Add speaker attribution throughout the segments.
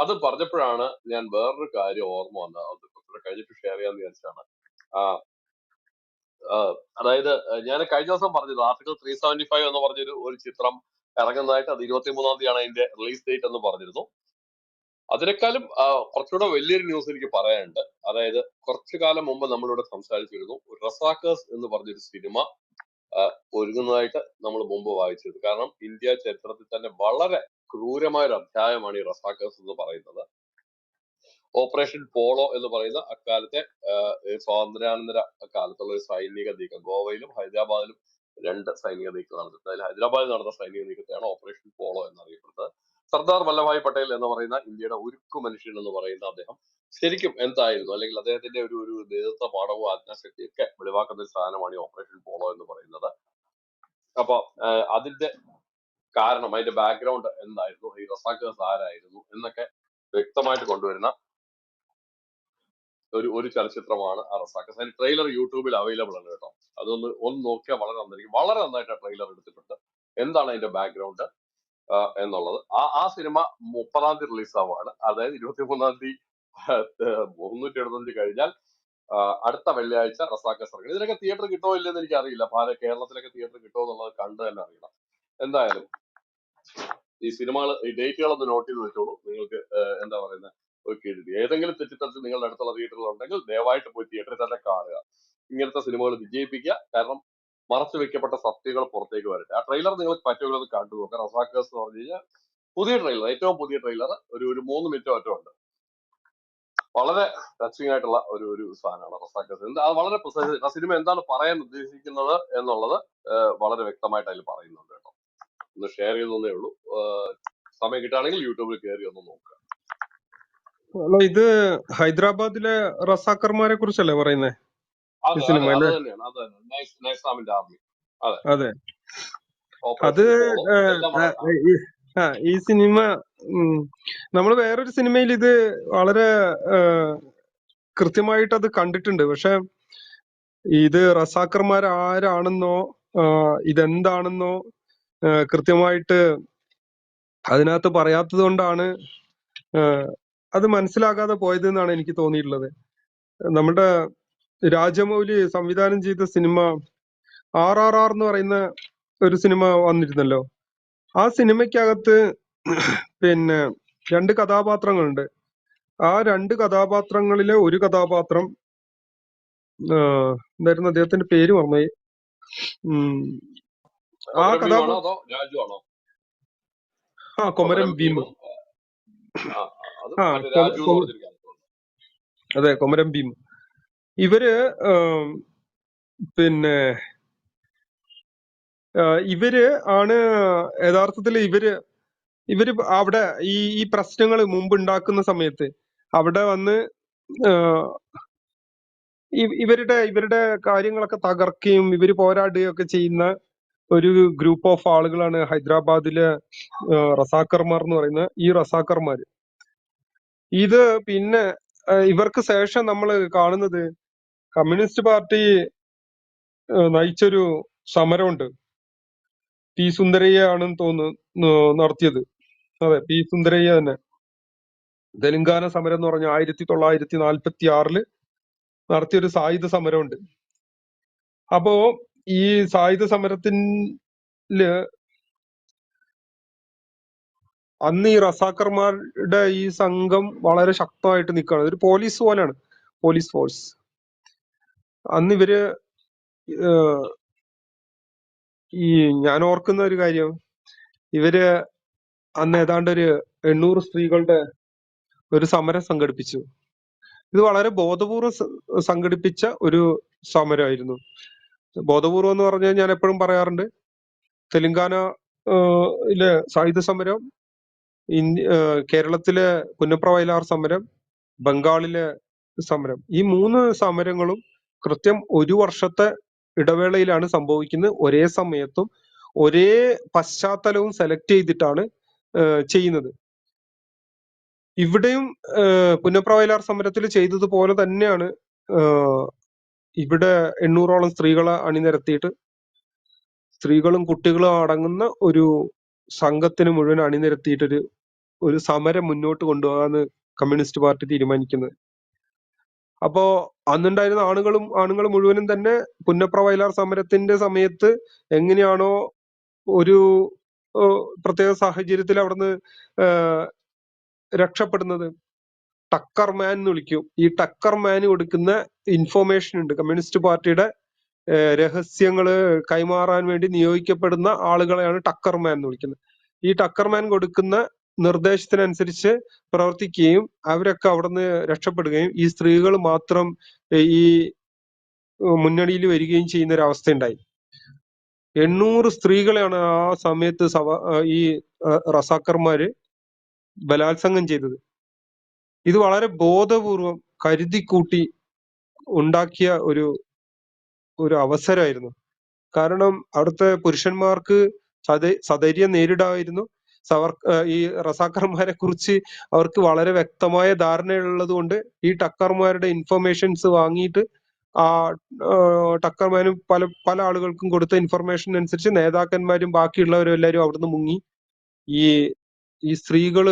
Speaker 1: അത് പറഞ്ഞപ്പോഴാണ് ഞാൻ വേറൊരു കാര്യം ഓർമ്മ വന്നത്. അത് കുറച്ചുകൂടെ കഴിഞ്ഞിട്ട് ഷെയർ ചെയ്യാന്ന് വിചാരിച്ചാണ്. ആ, അതായത് ഞാൻ കഴിഞ്ഞ ദിവസം പറഞ്ഞത് ആർട്ടിക്കിൾ ത്രീ സെവന്റി ഫൈവ് എന്ന് പറഞ്ഞൊരു ഒരു ചിത്രം ഇറങ്ങുന്നതായിട്ട് അത് ഇരുപത്തി മൂന്നാം തീയതിയാണ് അതിന്റെ റിലീസ് ഡേറ്റ് എന്ന് പറഞ്ഞിരുന്നു. അതിനേക്കാളും കുറച്ചുകൂടെ വലിയൊരു ന്യൂസ് എനിക്ക് പറയാനുണ്ട്. അതായത് കുറച്ചു കാലം മുമ്പ് നമ്മളിവിടെ സംസാരിച്ചിരുന്നു റസാക്കേഴ്സ് എന്ന് പറഞ്ഞൊരു സിനിമ ഒരുങ്ങുന്നതായിട്ട് നമ്മൾ മുമ്പ് വായിച്ചിരുന്നു. കാരണം ഇന്ത്യ ചരിത്രത്തിൽ തന്നെ വളരെ ക്രൂരമായ ഒരു അധ്യായമാണ് ഈ റസാക്കേഴ്സ് എന്ന് പറയുന്നത്. ഓപ്പറേഷൻ പോളോ എന്ന് പറയുന്ന അക്കാലത്തെ സ്വാതന്ത്ര്യാനന്തര കാലത്തുള്ള ഒരു സൈനിക നീക്കം. ഗോവയിലും ഹൈദരാബാദിലും രണ്ട് സൈനിക നീക്കം നടന്നിട്ടുണ്ട്. അതിൽ ഹൈദരാബാദിൽ നടന്ന സൈനിക നീക്കത്തെയാണ് ഓപ്പറേഷൻ പോളോ എന്നറിയപ്പെടുന്നത്. സർദാർ വല്ലഭായ് പട്ടേൽ എന്ന് പറയുന്ന ഇന്ത്യയുടെ ഉരുക്കു മനുഷ്യൻ എന്ന് പറയുന്ന അദ്ദേഹം ശരിക്കും എന്തായിരുന്നു? അല്ലെങ്കിൽ അദ്ദേഹത്തിന്റെ ഒരു ഒരു നേതൃത്വ പാഠവും ആജ്ഞാശക്തിയൊക്കെ വെളിവാക്കുന്ന ഒരു സാധനമാണ് ഈ ഓപ്പറേഷൻ പോളോ എന്ന് പറയുന്നത്. അപ്പൊ അതിന്റെ കാരണം അതിന്റെ ബാക്ക്ഗ്രൗണ്ട് എന്തായിരുന്നു? ഈ റസാക്കേഴ്സ് ആരായിരുന്നു എന്നൊക്കെ വ്യക്തമായിട്ട് കൊണ്ടുവരുന്ന ഒരു ഒരു ചലച്ചിത്രമാണ് ആ റസാഖ് അതിന്റെ ട്രെയിലർ യൂട്യൂബിൽ അവൈലബിൾ ആണ് കേട്ടോ. അതൊന്ന് ഒന്ന് നോക്കിയാൽ വളരെ നന്നായിരിക്കും. വളരെ നന്നായിട്ട് ആ ട്രെയിലർ എടുത്തിട്ടുണ്ട്. എന്താണ് അതിന്റെ ബാക്ക്ഗ്രൗണ്ട് എന്നുള്ളത്. ആ ആ സിനിമ മുപ്പതാം തീയതി റിലീസ് ആവുകയാണ് അതായത് ഇരുപത്തി മൂന്നാം തീയതി മുന്നൂറ്റി എഴുപത്തഞ്ച് കഴിഞ്ഞാൽ അടുത്ത വെള്ളിയാഴ്ച റസാഖ് ഇറങ്ങി ഇതിനൊക്കെ തിയേറ്റർ കിട്ടുമോ ഇല്ലെന്ന് എനിക്ക് അറിയില്ല കേരളത്തിലൊക്കെ തിയേറ്റർ കിട്ടുമോ എന്നുള്ളത് കണ്ടു തന്നെ അറിയണം. എന്തായാലും ഈ സിനിമകൾ ഈ ഡേറ്റുകൾ ഒന്ന് നോട്ട് ചെയ്ത് വെച്ചോളൂ. നിങ്ങൾക്ക് എന്താ പറയുന്നത് ഒരു എഴുതി ഏതെങ്കിലും തെറ്റിദ്ധരിച്ച് നിങ്ങളുടെ അടുത്തുള്ള തിയേറ്ററിൽ ഉണ്ടെങ്കിൽ ദയവായിട്ട് പോയി തിയേറ്ററിൽ തന്നെ കാണുക. ഇങ്ങനത്തെ സിനിമകൾ വിജയിപ്പിക്കുക. കാരണം മറച്ചു വെക്കപ്പെട്ട സത്യങ്ങൾ പുറത്തേക്ക് വരട്ടെ. ആ ട്രെയിലർ നിങ്ങൾക്ക് പറ്റുമെങ്കിൽ ഒന്ന് കണ്ടു നോക്കുക റസാക്കേഴ്സ് എന്ന് പറഞ്ഞു കഴിഞ്ഞാൽ പുതിയ ട്രെയിലർ ഏറ്റവും പുതിയ ട്രെയിലർ ഒരു ഒരു മൂന്ന് മിനിറ്റോ മറ്റോ ഉണ്ട്. വളരെ ടച്ചിങ് ആയിട്ടുള്ള ഒരു ഒരു സാധനമാണ് റസാക്കേഴ്സ്. എന്താ അത് വളരെ ആ സിനിമ എന്താണ് പറയാൻ ഉദ്ദേശിക്കുന്നത് എന്നുള്ളത് വളരെ വ്യക്തമായിട്ട് അതിൽ പറയുന്നുണ്ട് കേട്ടോ. ഒന്ന് ഷെയർ ചെയ്തേ ഉള്ളൂ. സമയം കിട്ടുകയാണെങ്കിൽ യൂട്യൂബിൽ കയറി ഒന്ന് നോക്കുക.
Speaker 2: അല്ല ഇത് ഹൈദരാബാദിലെ റസാക്കർമാരെ കുറിച്ചല്ലേ പറയുന്നേ?
Speaker 1: അതെ അതെ
Speaker 2: ഈ സിനിമ നമ്മൾ വേറൊരു സിനിമയിൽ ഇത് വളരെ കൃത്യമായിട്ട് അത് കണ്ടിട്ടുണ്ട്. പക്ഷെ ഇത് റസാക്കർമാർ ആരാണെന്നോ ഇതെന്താണെന്നോ കൃത്യമായിട്ട് അതിനകത്ത് പറയാത്തത് കൊണ്ടാണ് അത് മനസ്സിലാകാതെ പോയത് എന്നാണ് എനിക്ക് തോന്നിയിട്ടുള്ളത്. നമ്മുടെ രാജമൗലി സംവിധാനം ചെയ്ത സിനിമ ആർ ആർ ആർ എന്ന് പറയുന്ന ഒരു സിനിമ വന്നിരുന്നല്ലോ. ആ സിനിമയ്ക്കകത്ത് പിന്നെ രണ്ട് കഥാപാത്രങ്ങളുണ്ട്. ആ രണ്ട് കഥാപാത്രങ്ങളിലെ ഒരു കഥാപാത്രം എന്തായിരുന്നു അദ്ദേഹത്തിന്റെ പേര് മറന്നുപോയി. ആ കഥാപാത്രം ആ കൊമരം
Speaker 1: ഭീമും. ആ, അത്
Speaker 2: ആ
Speaker 1: മറ്റേ
Speaker 2: കൊ-
Speaker 1: രാജു എന്ന്
Speaker 2: കൊ-
Speaker 1: പറഞ്ഞൊരു ക്യാരക്ടർ
Speaker 2: അതെ കൊമരം ഭീം ഇവർ പിന്നെ ഇവർ ആണ് യഥാർത്ഥത്തിൽ ഇവർ ഇവർ അവിടെ ഈ ഈ പ്രശ്നങ്ങൾ മുമ്പ് ഉണ്ടാക്കുന്ന സമയത്ത് അവിടെ വന്ന് ഇവരുടെ ഇവരുടെ കാര്യങ്ങളൊക്കെ തകർക്കുകയും ഇവർ പോരാടുകയും ഒക്കെ ചെയ്യുന്ന ഒരു ഗ്രൂപ്പ് ഓഫ് ആളുകളാണ് ഹൈദരാബാദിലെ റസാക്കർമാർ എന്ന് പറയുന്ന ഈ റസാക്കർമാർ ഇത് പിന്നെ ഇവർക്ക് ശേഷം നമ്മൾ കാണുന്നത് കമ്മ്യൂണിസ്റ്റ് പാർട്ടി നയിച്ചൊരു സമരമുണ്ട്. പി സുന്ദരയ്യ ആണെന്ന് തോന്നുന്നു നടത്തിയത്. അതെ പി സുന്ദരയ്യ തന്നെ. തെലുങ്കാന സമരം എന്ന് പറഞ്ഞ ആയിരത്തി തൊള്ളായിരത്തി നാൽപ്പത്തി ആറിൽ നടത്തിയൊരു സായുധ സമരമുണ്ട്. അപ്പോ ഈ സായുധ സമരത്തിൽ അന്ന് ഈ റസാക്കർമാരുടെ ഈ സംഘം വളരെ ശക്തമായിട്ട് നിൽക്കുകയാണ്. ഒരു പോലീസ് പോലെയാണ്. പോലീസ് ഫോഴ്സ് അന്ന് ഇവർ ഈ ഞാൻ ഓർക്കുന്ന ഒരു കാര്യം. ഇവർ അന്ന് ഏതാണ്ട് ഒരു എണ്ണൂറ് സ്ത്രീകളുടെ ഒരു സമരം സംഘടിപ്പിച്ചു. ഇത് വളരെ ബോധപൂർവം സംഘടിപ്പിച്ച ഒരു സമരമായിരുന്നു. ബോധപൂർവം എന്ന് പറഞ്ഞാൽ ഞാൻ എപ്പോഴും പറയാറുണ്ട്. തെലുങ്കാന ഏഹ്, സായുധ സമരം കേരളത്തിലെ പുന്നപ്ര വയലാർ സമരം ബംഗാളിലെ സമരം. ഈ മൂന്ന് സമരങ്ങളും കൃത്യം ഒരു വർഷത്തെ ഇടവേളയിലാണ് സംഭവിക്കുന്നത്. ഒരേ സമയത്തും ഒരേ പശ്ചാത്തലവും സെലക്ട് ചെയ്തിട്ടാണ് ചെയ്യുന്നത്. ഇവിടെയും പുന്നപ്ര വയലാർ സമരത്തിൽ ചെയ്തതുപോലെ തന്നെയാണ് ഇവിടെ എണ്ണൂറോളം സ്ത്രീകളെ അണിനിരത്തിയിട്ട് സ്ത്രീകളും കുട്ടികളും അടങ്ങുന്ന ഒരു സംഘത്തിന് മുഴുവൻ അണിനിരത്തിയിട്ടൊരു ഒരു സമരം മുന്നോട്ട് കൊണ്ടുപോകാന്ന് കമ്മ്യൂണിസ്റ്റ് പാർട്ടി തീരുമാനിക്കുന്നത്. അപ്പോ അന്നുണ്ടായിരുന്ന ആണുങ്ങളും ആണുങ്ങൾ മുഴുവനും തന്നെ പുന്നപ്ര വയലാർ സമരത്തിന്റെ സമയത്ത് എങ്ങനെയാണോ ഒരു പ്രത്യേക സാഹചര്യത്തിൽ അവിടുന്ന് രക്ഷപ്പെടുന്നത്. ടക്കർ മാൻ എന്ന് വിളിക്കും. ഈ ടക്കർ മാൻ കൊടുക്കുന്ന ഇൻഫോർമേഷൻ ഉണ്ട്. കമ്മ്യൂണിസ്റ്റ് പാർട്ടിയുടെ രഹസ്യങ്ങൾ കൈമാറാൻ വേണ്ടി നിയോഗിക്കപ്പെടുന്ന ആളുകളെയാണ് ടക്കർ മാൻ എന്ന് വിളിക്കുന്നത്. ഈ ടക്കർ മാൻ കൊടുക്കുന്ന നിർദ്ദേശത്തിനനുസരിച്ച് പ്രവർത്തിക്കുകയും അവരൊക്കെ അവിടുന്ന് രക്ഷപ്പെടുകയും ഈ സ്ത്രീകൾ മാത്രം ഈ മുന്നണിയിൽ വരികയും ചെയ്യുന്ന ഒരു അവസ്ഥ ഉണ്ടായി എണ്ണൂറ് സ്ത്രീകളെയാണ് ആ സമയത്ത് സവ ഈ റസാക്കർമാര് ബലാത്സംഗം ചെയ്തത്. ഇത് വളരെ ബോധപൂർവം കരുതിക്കൂട്ടി ഉണ്ടാക്കിയ ഒരു ഒരു അവസരമായിരുന്നു. കാരണം അവിടുത്തെ പുരുഷന്മാർക്ക് സത സധൈര്യം നേരിടാമായിരുന്നു സവർ ഈ റസാക്കർമാരെ കുറിച്ച് അവർക്ക് വളരെ വ്യക്തമായ ധാരണയുള്ളത് കൊണ്ട് ഈ ടക്കർമാരുടെ ഇൻഫർമേഷൻസ് വാങ്ങിയിട്ട് ആ, ടക്കർമാനും പല പല ആളുകൾക്കും കൊടുത്ത ഇൻഫർമേഷൻ അനുസരിച്ച് നേതാക്കന്മാരും ബാക്കിയുള്ളവരും എല്ലാവരും അവിടുന്ന് മുങ്ങി. ഈ ഈ സ്ത്രീകൾ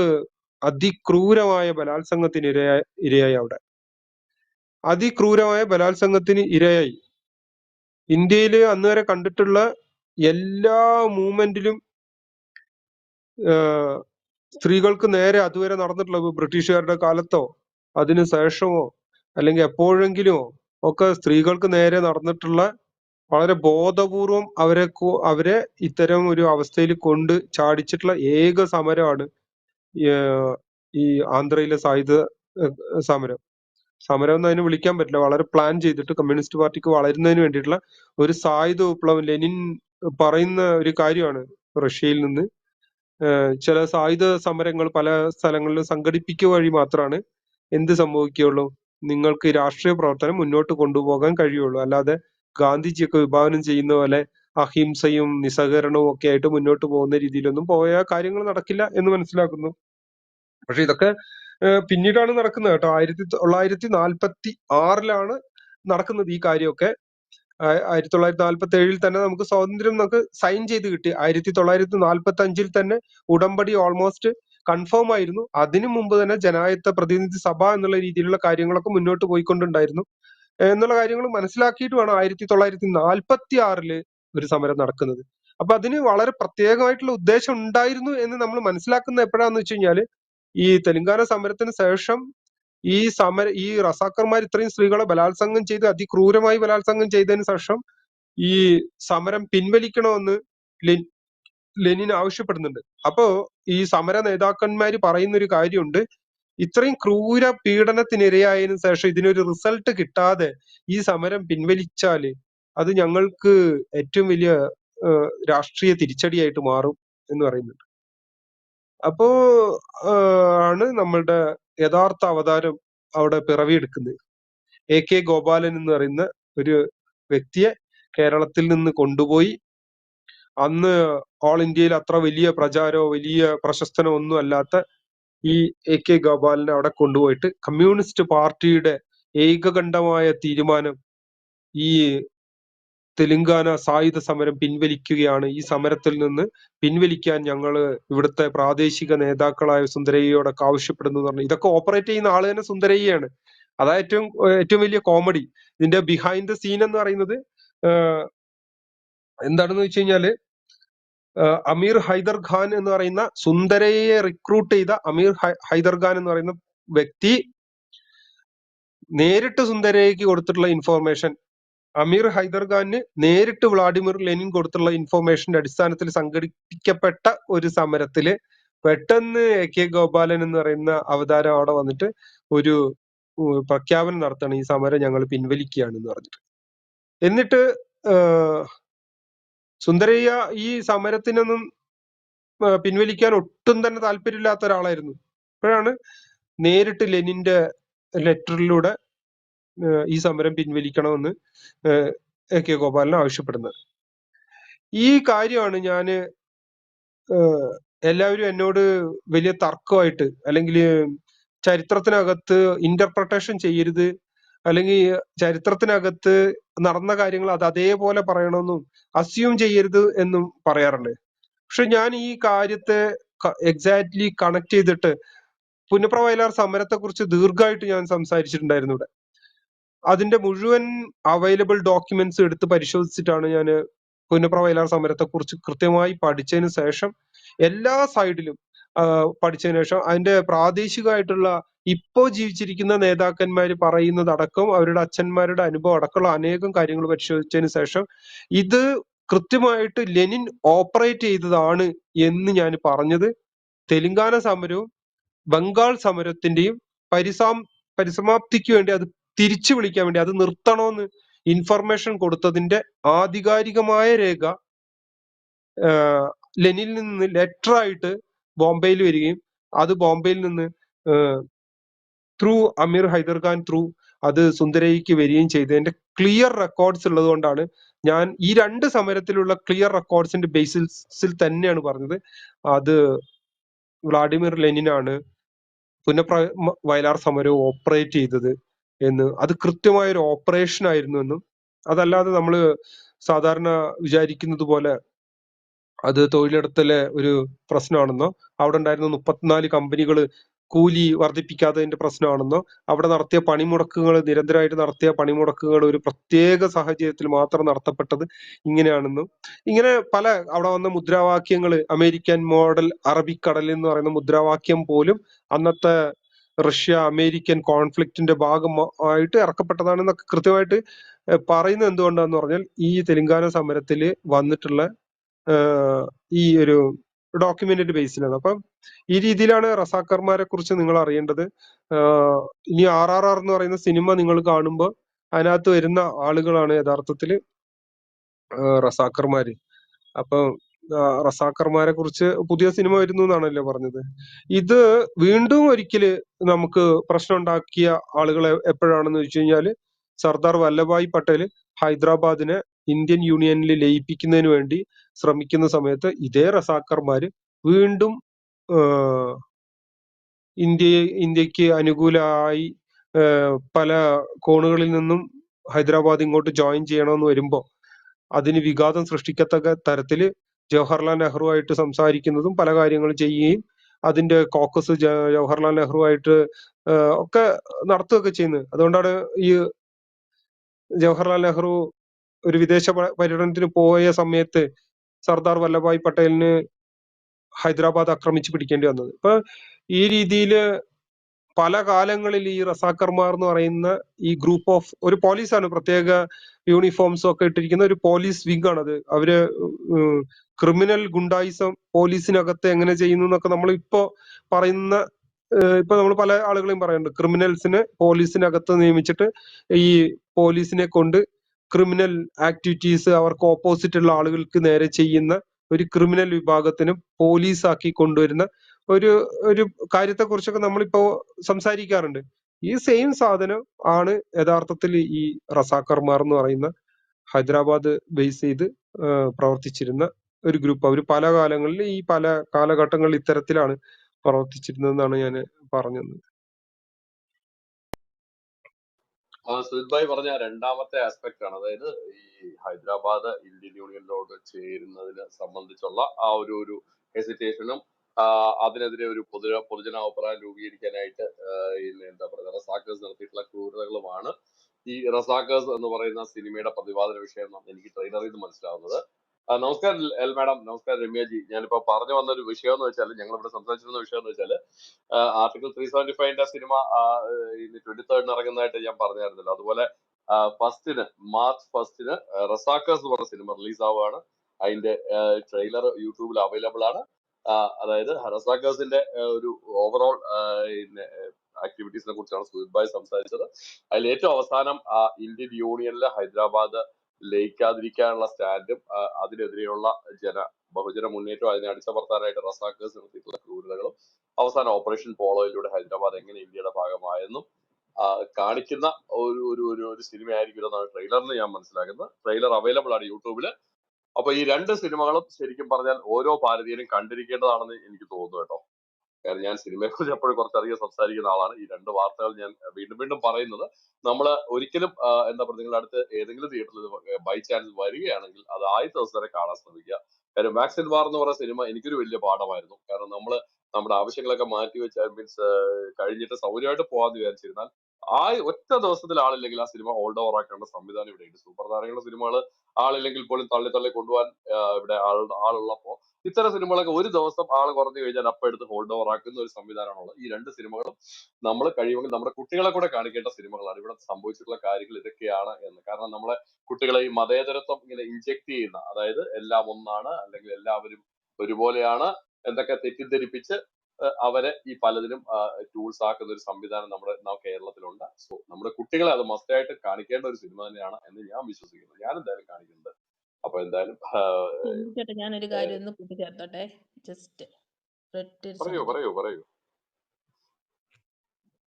Speaker 2: അതിക്രൂരമായ ബലാത്സംഗത്തിന് ഇരയായി ഇരയായി അവിടെ. അതിക്രൂരമായ ബലാത്സംഗത്തിന് ഇരയായി. ഇന്ത്യയിൽ അന്ന് വരെ കണ്ടിട്ടുള്ള എല്ലാ മൂവ്മെന്റിലും സ്ത്രീകൾക്ക് നേരെ അതുവരെ നടന്നിട്ടുള്ള ബ്രിട്ടീഷുകാരുടെ കാലത്തോ അതിനു ശേഷമോ അല്ലെങ്കിൽ എപ്പോഴെങ്കിലുമോ ഒക്കെ സ്ത്രീകൾക്ക് നേരെ നടന്നിട്ടുള്ള വളരെ ബോധപൂർവം അവരെ അവരെ ഇത്തരം ഒരു അവസ്ഥയിൽ കൊണ്ട് ചാടിച്ചിട്ടുള്ള ഏക സമരമാണ് ഈ, ആന്ധ്രയിലെ സായുധ സമരം സമരം. എന്ന് അതിന് വിളിക്കാൻ പറ്റില്ല. വളരെ പ്ലാൻ ചെയ്തിട്ട് കമ്മ്യൂണിസ്റ്റ് പാർട്ടിക്ക് വളരുന്നതിന് വേണ്ടിയിട്ടുള്ള ഒരു സായുധ വിപ്ലവം ലെനിൻ പറയുന്ന ഒരു കാര്യമാണ് റഷ്യയിൽ നിന്ന്. ചില സായുധ സമരങ്ങൾ പല സ്ഥലങ്ങളിലും സംഘടിപ്പിക്കുക വഴി മാത്രമാണ് എന്ത് സംഭവിക്കുകയുള്ളൂ. നിങ്ങൾക്ക് രാഷ്ട്രീയ പ്രവർത്തനം മുന്നോട്ട് കൊണ്ടുപോകാൻ കഴിയുള്ളൂ. അല്ലാതെ ഗാന്ധിജിയൊക്കെ വിഭാവനം ചെയ്യുന്ന പോലെ അഹിംസയും നിസ്സഹകരണവും ഒക്കെ ആയിട്ട് മുന്നോട്ട് പോകുന്ന രീതിയിലൊന്നും പോയ കാര്യങ്ങൾ നടക്കില്ല എന്ന് മനസ്സിലാക്കുന്നു. പക്ഷെ ഇതൊക്കെ പിന്നീടാണ് നടക്കുന്നത് കേട്ടോ. ആയിരത്തി തൊള്ളായിരത്തി നാൽപ്പത്തി ആറിലാണ് നടക്കുന്നത് ഈ കാര്യമൊക്കെ. ആയിരത്തി തൊള്ളായിരത്തി നാൽപ്പത്തി ഏഴിൽ തന്നെ നമുക്ക് സ്വാതന്ത്ര്യം നമുക്ക് സൈൻ ചെയ്ത് കിട്ടി. ആയിരത്തി തൊള്ളായിരത്തി നാൽപ്പത്തി അഞ്ചിൽ തന്നെ ഉടമ്പടി ഓൾമോസ്റ്റ് കൺഫേം ആയിരുന്നു. അതിനു മുമ്പ് തന്നെ ജനായത്ത പ്രതിനിധി സഭ എന്നുള്ള രീതിയിലുള്ള കാര്യങ്ങളൊക്കെ മുന്നോട്ട് പോയിക്കൊണ്ടുണ്ടായിരുന്നു. എന്നുള്ള കാര്യങ്ങൾ മനസ്സിലാക്കിയിട്ട് വേണം ആയിരത്തി തൊള്ളായിരത്തി നാൽപ്പത്തി ആറിൽ ഒരു സമരം നടക്കുന്നത്. അപ്പൊ അതിന് വളരെ പ്രത്യേകമായിട്ടുള്ള ഉദ്ദേശം ഉണ്ടായിരുന്നു എന്ന് നമ്മൾ മനസ്സിലാക്കുന്ന എപ്പോഴാന്ന് വെച്ച് കഴിഞ്ഞാൽ ഈ തെലങ്കാന സമരത്തിന് ശേഷം ഈ സമര ഈ റസാക്കർമാർ ഇത്രയും സ്ത്രീകളെ ബലാത്സംഗം ചെയ്ത് അതിക്രൂരമായി ബലാത്സംഗം ചെയ്തതിന് ശേഷം ഈ സമരം പിൻവലിക്കണമെന്ന് ലെനിൻ ആവശ്യപ്പെടുന്നുണ്ട്. അപ്പോ ഈ സമര നേതാക്കന്മാര് പറയുന്ന ഒരു കാര്യമുണ്ട്. ഇത്രയും ക്രൂര പീഡനത്തിനിരയായതിനു ശേഷം ഇതിനൊരു റിസൾട്ട് കിട്ടാതെ ഈ സമരം പിൻവലിച്ചാൽ അത് ഞങ്ങൾക്ക് ഏറ്റവും വലിയ രാഷ്ട്രീയ തിരിച്ചടിയായിട്ട് മാറും എന്ന് പറയുന്നുണ്ട്. അപ്പോ ആണ് നമ്മളുടെ യഥാർത്ഥ അവതാരം അവിടെ പിറവിയെടുക്കുന്നത്. എ കെ ഗോപാലൻ എന്ന് പറയുന്ന ഒരു വ്യക്തിയെ കേരളത്തിൽ നിന്ന് കൊണ്ടുപോയി അന്ന് ഓൾ ഇന്ത്യയിൽ അത്ര വലിയ പ്രചാരോ വലിയ പ്രശസ്തനോ ഒന്നും അല്ലാത്ത ഈ എ കെ ഗോപാലിനെ അവിടെ കൊണ്ടുപോയിട്ട് കമ്മ്യൂണിസ്റ്റ് പാർട്ടിയുടെ ഏകകണ്ഠമായ തീരുമാനം ഈ തെലുങ്കാന സായുധ സമരം പിൻവലിക്കുകയാണ്. ഈ സമരത്തിൽ നിന്ന് പിൻവലിക്കാൻ ഞങ്ങൾ ഇവിടുത്തെ പ്രാദേശിക നേതാക്കളായ സുന്ദരയ്യയോടൊക്കെ ആവശ്യപ്പെടുന്നു പറഞ്ഞു. ഇതൊക്കെ ഓപ്പറേറ്റ് ചെയ്യുന്ന ആൾ തന്നെ സുന്ദരയ്യയാണ്. അതാ ഏറ്റവും ഏറ്റവും വലിയ കോമഡി ഇതിന്റെ ബിഹൈൻഡ് ദ സീൻ എന്ന് പറയുന്നത് എന്താണെന്ന് വെച്ച് കഴിഞ്ഞാൽ അമീർ ഹൈദർ ഖാൻ എന്ന് പറയുന്ന സുന്ദരയെ റിക്രൂട്ട് ചെയ്ത അമീർ ഹൈദർ ഖാൻ എന്ന് പറയുന്ന വ്യക്തി നേരിട്ട് സുന്ദരയ്ക്ക് കൊടുത്തിട്ടുള്ള ഇൻഫോർമേഷൻ അമീർ ഹൈദർഖാന് നേരിട്ട് വ്ളാഡിമിർ ലെനിൻ കൊടുത്തുള്ള ഇൻഫോർമേഷന്റെ അടിസ്ഥാനത്തിൽ സംഘടിപ്പിക്കപ്പെട്ട ഒരു സമരത്തിൽ പെട്ടെന്ന് എ കെ ഗോപാലൻ എന്ന് പറയുന്ന അവതാരം അവിടെ വന്നിട്ട് ഒരു പ്രഖ്യാപനം നടത്തണം. ഈ സമരം ഞങ്ങൾ പിൻവലിക്കുകയാണ് എന്ന് പറഞ്ഞിട്ട്. എന്നിട്ട് സുന്ദരയ്യ ഈ സമരത്തിനൊന്നും പിൻവലിക്കാൻ ഒട്ടും തന്നെ താല്പര്യമില്ലാത്ത ഒരാളായിരുന്നു. അപ്പോഴാണ് നേരിട്ട് ലെനിന്റെ ലെറ്ററിലൂടെ ഈ സമരം പിൻവലിക്കണമെന്ന് എ. കെ. ഗോപാലൻ ആവശ്യപ്പെടുന്നത്. ഈ കാര്യമാണ് ഞാൻ എല്ലാവരും എന്നോട് വലിയ തർക്കമായിട്ട് അല്ലെങ്കിൽ ചരിത്രത്തിനകത്ത് ഇന്റർപ്രട്ടേഷൻ ചെയ്യരുത് അല്ലെങ്കിൽ ചരിത്രത്തിനകത്ത് നടന്ന കാര്യങ്ങൾ അത് അതേപോലെ പറയണമെന്നും അസ്യൂം ചെയ്യരുത് എന്നും പറയാറുണ്ട്. പക്ഷെ ഞാൻ ഈ കാര്യത്തെ എക്സാക്ട്ലി കണക്ട് ചെയ്തിട്ട് പുന്നപ്ര വയലാർ സമരത്തെ കുറിച്ച് ദീർഘമായിട്ട് ഞാൻ സംസാരിച്ചിട്ടുണ്ടായിരുന്നു ഇവിടെ. അതിന്റെ മുഴുവൻ അവൈലബിൾ ഡോക്യുമെന്റ്സ് എടുത്ത് പരിശോധിച്ചിട്ടാണ് ഞാൻ പുന്നപ്ര വയലാർ സമരത്തെ കുറിച്ച് കൃത്യമായി പഠിച്ചതിന് ശേഷം എല്ലാ സൈഡിലും പഠിച്ചതിന് ശേഷം അതിന്റെ പ്രാദേശികമായിട്ടുള്ള ഇപ്പോ ജീവിച്ചിരിക്കുന്ന നേതാക്കന്മാർ പറയുന്നതടക്കം അവരുടെ അച്ഛന്മാരുടെ അനുഭവം അടക്കമുള്ള അനേകം കാര്യങ്ങൾ പരിശോധിച്ചതിന് ശേഷം ഇത് കൃത്യമായിട്ട് ലെനിൻ ഓപ്പറേറ്റ് ചെയ്തതാണ് എന്ന് ഞാൻ പറഞ്ഞത്. തെലുങ്കാന സമരവും ബംഗാൾ സമരത്തിന്റെയും പരിസാം പരിസമാപ്തിക്ക് വേണ്ടി അത് തിരിച്ചു വിളിക്കാൻ വേണ്ടി അത് നിർത്തണമെന്ന് ഇൻഫർമേഷൻ കൊടുത്തതിന്റെ ആധികാരികമായ രേഖ ലെനിൽ നിന്ന് ലെറ്റർ ആയിട്ട് ബോംബെയിൽ വരികയും അത് ബോംബെയിൽ നിന്ന് ത്രൂ അമീർ ഹൈദർ ഖാൻ ത്രൂ അത് സുന്ദരയ്ക്ക് വരികയും ചെയ്തതിന്റെ ക്ലിയർ റെക്കോർഡ്സ് ഉള്ളത് കൊണ്ടാണ് ഞാൻ ഈ രണ്ട് സമരത്തിലുള്ള ക്ലിയർ റെക്കോർഡ്സിന്റെ ബേസിൽസിൽ തന്നെയാണ് പറഞ്ഞത്. അത് വ്ളാഡിമിർ ലെനിനാണ് പുനഃപ്ര വയലാർ സമരവും ഓപ്പറേറ്റ് ചെയ്തത്. എന്ന്. അത് കൃത്യമായ ഒരു ഓപ്പറേഷൻ ആയിരുന്നു എന്നും. അതല്ലാതെ നമ്മൾ സാധാരണ വിചാരിക്കുന്നത് പോലെ അത് തൊഴിലിടത്തിലെ ഒരു പ്രശ്നമാണെന്നോ അവിടെ ഉണ്ടായിരുന്ന മുപ്പത്തിനാല് കമ്പനികൾ കൂലി വർദ്ധിപ്പിക്കാത്തതിന്റെ പ്രശ്നമാണെന്നോ അവിടെ നടത്തിയ പണിമുടക്കുകൾ നിരന്തരമായിട്ട് നടത്തിയ പണിമുടക്കുകൾ ഒരു പ്രത്യേക സാഹചര്യത്തിൽ മാത്രം നടത്തപ്പെട്ടത് ഇങ്ങനെയാണെന്നും. ഇങ്ങനെ പല അവിടെ വന്ന മുദ്രാവാക്യങ്ങൾ അമേരിക്കൻ മോഡൽ അറബിക്കടൽ എന്ന് പറയുന്ന മുദ്രാവാക്യം പോലും അന്നത്തെ റഷ്യ അമേരിക്കൻ കോൺഫ്ലിക്റ്റിന്റെ ഭാഗമായിട്ട് ഇറക്കപ്പെട്ടതാണെന്നൊക്കെ കൃത്യമായിട്ട് പറയുന്നത് എന്തുകൊണ്ടാന്ന് പറഞ്ഞാൽ ഈ തെലുങ്കാന സമരത്തിൽ വന്നിട്ടുള്ള ഈ ഒരു ഡോക്യുമെന്റ് ബേസിലാണ്. അപ്പം ഈ രീതിയിലാണ് റസാക്കർമാരെ കുറിച്ച് നിങ്ങൾ അറിയേണ്ടത്. ഇനി ആർ ആർ ആർ എന്ന് പറയുന്ന സിനിമ നിങ്ങൾ കാണുമ്പോൾ അതിനകത്ത് വരുന്ന ആളുകളാണ് യഥാർത്ഥത്തിൽ റസാക്കർമാര് അപ്പൊ റസാക്കർമാരെ കുറിച്ച് പുതിയ സിനിമ വരുന്നു എന്നാണല്ലോ പറഞ്ഞത്. ഇത് വീണ്ടും ഒരിക്കൽ നമുക്ക് പ്രശ്നം ഉണ്ടാക്കിയ ആളുകളെ എപ്പോഴാണെന്ന് വെച്ച് കഴിഞ്ഞാൽ സർദാർ വല്ലഭായ് പട്ടേൽ ഹൈദരാബാദിനെ ഇന്ത്യൻ യൂണിയനിൽ ലയിപ്പിക്കുന്നതിന് വേണ്ടി ശ്രമിക്കുന്ന സമയത്ത് ഇതേ റസാക്കർമാര് വീണ്ടും ഇന്ത്യ ഇന്ത്യയ്ക്ക് അനുകൂലമായി പല കോണുകളിൽ നിന്നും ഹൈദരാബാദ് ഇങ്ങോട്ട് ജോയിൻ ചെയ്യണമെന്ന് വരുമ്പോൾ അതിന് വിഘാതം സൃഷ്ടിക്കത്തക്ക തരത്തിൽ ജവഹർലാൽ നെഹ്റുവായിട്ട് സംസാരിക്കുന്നതും പല കാര്യങ്ങളും ചെയ്യുകയും അതിന്റെ കോക്കസ് ജവഹർലാൽ നെഹ്റുവായിട്ട് ഒക്കെ നടത്തുകയൊക്കെ ചെയ്യുന്നത്. അതുകൊണ്ടാണ് ഈ ജവഹർലാൽ നെഹ്റു ഒരു വിദേശ പര്യടനത്തിന് പോയ സമയത്ത് സർദാർ വല്ലഭായ് പട്ടേലിന് ഹൈദരാബാദ് ആക്രമിച്ച് പിടിക്കേണ്ടി വന്നത്. ഇപ്പൊ ഈ രീതിയിൽ പല കാലങ്ങളിൽ ഈ റസാക്കർമാർ എന്ന് പറയുന്ന ഈ ഗ്രൂപ്പ് ഓഫ് ഒരു പോലീസാണ് പ്രത്യേക യൂണിഫോംസ് ഒക്കെ ഇട്ടിരിക്കുന്ന ഒരു പോലീസ് വിങ് ആണ് അത്. അവർ ക്രിമിനൽ ഗുണ്ടായിസം പോലീസിനകത്ത് എങ്ങനെ ചെയ്യുന്നു എന്നൊക്കെ നമ്മൾ ഇപ്പോ പറയുന്ന ഇപ്പൊ നമ്മൾ പല ആളുകളെയും പറയുന്നുണ്ട്. ക്രിമിനൽസിന് പോലീസിനകത്ത് നിയമിച്ചിട്ട് ഈ പോലീസിനെ കൊണ്ട് ക്രിമിനൽ ആക്ടിവിറ്റീസ് അവർക്ക് ഓപ്പോസിറ്റ് ഉള്ള ആളുകൾക്ക് നേരെ ചെയ്യുന്ന ഒരു ക്രിമിനൽ വിഭാഗത്തിന് പോലീസാക്കി കൊണ്ടുവരുന്ന ഒരു ഒരു കാര്യത്തെ കുറിച്ചൊക്കെ നമ്മളിപ്പോ സംസാരിക്കാറുണ്ട്. ഈ സെയിം സാധനം ആണ് യഥാർത്ഥത്തിൽ ഈ റസാക്കർമാർ എന്ന് പറയുന്ന ഹൈദരാബാദ് ബേസ് ചെയ്ത് പ്രവർത്തിച്ചിരുന്ന ഒരു ഗ്രൂപ്പ് അവർ പല കാലങ്ങളിൽ ഈ പല കാലഘട്ടങ്ങളിൽ ഇത്തരത്തിലാണ് പ്രവർത്തിച്ചിരുന്നതെന്നാണ് ഞാൻ പറഞ്ഞത്
Speaker 1: സുജിത് ഭായ് പറഞ്ഞ രണ്ടാമത്തെ ആസ്പെക്ട് ആണ്. അതായത് ഈ ഹൈദരാബാദ് ഇന്ത്യൻ യൂണിയനിലോട്ട് ചേരുന്നതിനെ സംബന്ധിച്ചുള്ള ആ ഒരു ഒരു ഹെസിറ്റേഷനും അതിനെതിരെ ഒരു പൊതു പൊതുജന അഭിപ്രായം രൂപീകരിക്കാനായിട്ട് എന്താ പറയുക റസാക്കേഴ്സ് നടത്തിയിട്ടുള്ള ക്രൂരതകളുമാണ്. ഈ റസാക്കേഴ്സ് എന്ന് പറയുന്ന സിനിമയുടെ പ്രതിപാദന വിഷയം എനിക്ക് ട്രെയിലറിൽ നിന്ന് മനസ്സിലാവുന്നത്. നമസ്കാരം എൽ മാഡം നമസ്കാരം രമ്യജി. ഞാനിപ്പോ പറഞ്ഞു വന്ന ഒരു വിഷയം എന്ന് വെച്ചാൽ ഞങ്ങൾ ഇവിടെ സംസാരിച്ചിരുന്ന വിഷയം എന്ന് വെച്ചാൽ ആർട്ടിക്കിൾ ത്രീ സെവന്റി ഫൈവിന്റെ സിനിമ ട്വന്റി തേർഡിന് ഇറങ്ങുന്നതായിട്ട് ഞാൻ പറഞ്ഞായിരുന്നല്ലോ. അതുപോലെ ഫസ്റ്റിന് മാർച്ച് ഫസ്റ്റിന് റസാക്കേഴ്സ് എന്ന് പറഞ്ഞ സിനിമ റിലീസ് ആവുകയാണ് അതിന്റെ ട്രെയിലർ യൂട്യൂബിൽ അവൈലബിൾ ആണ് അതായത് റസാക്കേഴ്സിന്റെ ഒരു ഓവറോൾ ആക്ടിവിറ്റീസിനെ കുറിച്ചാണ് സുജിത് ഭായ് സംസാരിച്ചത്. അതിൽ ഏറ്റവും അവസാനം ഇന്ത്യൻ യൂണിയനിലെ ഹൈദരാബാദ് ലയിക്കാതിരിക്കാനുള്ള സ്റ്റാൻഡും അതിനെതിരെയുള്ള ജന ബഹുജന മുന്നേറ്റവും അതിനെ അടിച്ചമർത്താനായിട്ട് റസാക്കേഴ്സ് നടത്തിയിട്ടുള്ള ക്രൂരതകളും അവസാന ഓപ്പറേഷൻ പോളോയിലൂടെ ഹൈദരാബാദ് എങ്ങനെ ഇന്ത്യയുടെ ഭാഗമായെന്നും കാണിക്കുന്ന ഒരു ഒരു ഒരു സിനിമയായിരിക്കും സിനിമ ആയിരിക്കും എന്നാണ് ട്രെയിലറിന് ഞാൻ മനസ്സിലാക്കുന്നത്. ട്രെയിലർ അവൈലബിൾ ആണ് യൂട്യൂബിൽ. അപ്പൊ ഈ രണ്ട് സിനിമകളും ശരിക്കും പറഞ്ഞാൽ ഓരോ ഭാരതീയനും കണ്ടിരിക്കേണ്ടതാണെന്ന് എനിക്ക് തോന്നുന്നു കേട്ടോ. കാരണം ഞാൻ സിനിമയെ കുറിച്ച് എപ്പോഴും കുറച്ചധികം സംസാരിക്കുന്ന ആളാണ്. ഈ രണ്ട് വാർത്തകൾ ഞാൻ വീണ്ടും വീണ്ടും പറയുന്നത്. നമ്മൾ ഒരിക്കലും എന്താ പറയുക നിങ്ങളുടെ അടുത്ത് ഏതെങ്കിലും തിയേറ്ററിൽ ബൈ ചാൻസ് വരികയാണെങ്കിൽ അത് ആദ്യത്തെ ദിവസം തന്നെ കാണാൻ ശ്രമിക്കുക. കാര്യം വാക്സിൻ വാർ എന്ന് പറഞ്ഞ സിനിമ എനിക്കൊരു വലിയ പാഠമായിരുന്നു. കാരണം നമ്മൾ നമ്മുടെ ആവശ്യങ്ങളൊക്കെ മാറ്റി വെച്ചാൽ മീൻസ് കഴിഞ്ഞിട്ട് സൗകര്യമായിട്ട് പോകാന്ന് വിചാരിച്ചിരുന്നാൽ ആ ഒറ്റ ദിവസത്തിൽ ആളില്ലെങ്കിൽ ആ സിനിമ ഹോൾഡ് ഓവർ ആക്കാനുള്ള സംവിധാനം ഇവിടെ ഉണ്ട്. സൂപ്പർ താരങ്ങളുടെ സിനിമകൾ ആളില്ലെങ്കിൽ പോലും തള്ളി തള്ളി കൊണ്ടുപോകാൻ ഇവിടെ ആളുള്ളപ്പോ ഇത്തരം സിനിമകളൊക്കെ ഒരു ദിവസം ആൾ കുറഞ്ഞു കഴിഞ്ഞാൽ അപ്പം എടുത്ത് ഹോൾഡ് ഓവർ ആക്കുന്ന ഒരു സംവിധാനമാണുള്ളത്. ഈ രണ്ട് സിനിമകളും നമ്മൾ കഴിയുമെങ്കിൽ നമ്മുടെ കുട്ടികളെ കൂടെ കാണിക്കേണ്ട സിനിമകളാണ്. ഇവിടെ സംഭവിച്ചിട്ടുള്ള കാര്യങ്ങൾ ഇതൊക്കെയാണ് എന്ന്. കാരണം നമ്മളെ കുട്ടികളെ ഈ മതേതരത്വം ഇങ്ങനെ ഇഞ്ചെക്ട് ചെയ്യുന്ന അതായത് എല്ലാം ഒന്നാണ് അല്ലെങ്കിൽ എല്ലാവരും ഒരുപോലെയാണ് എന്തൊക്കെ തെറ്റിദ്ധരിപ്പിച്ച് അവരെ ഈ പലതിലും ടൂൾസ് ആക്കുന്ന ഒരു സംവിധാനം നമ്മുടെ കേരളത്തിലുണ്ട്. സോ നമ്മുടെ കുട്ടികളെ അത് മസ്റ്റായിട്ട് കാണിക്കേണ്ട ഒരു സിനിമ തന്നെയാണ് എന്ന് ഞാൻ വിശ്വസിക്കുന്നു. ഞാൻ എന്തായാലും കാണിക്കുന്നുണ്ട്. അപ്പൊ എന്തായാലും
Speaker 3: ചേട്ടാ ഞാനൊരു കാര്യം ഒന്ന് കൂട്ടിച്ചേർത്തോട്ടെ? ഒരു
Speaker 1: പറയൂ പറയൂ പറയൂ.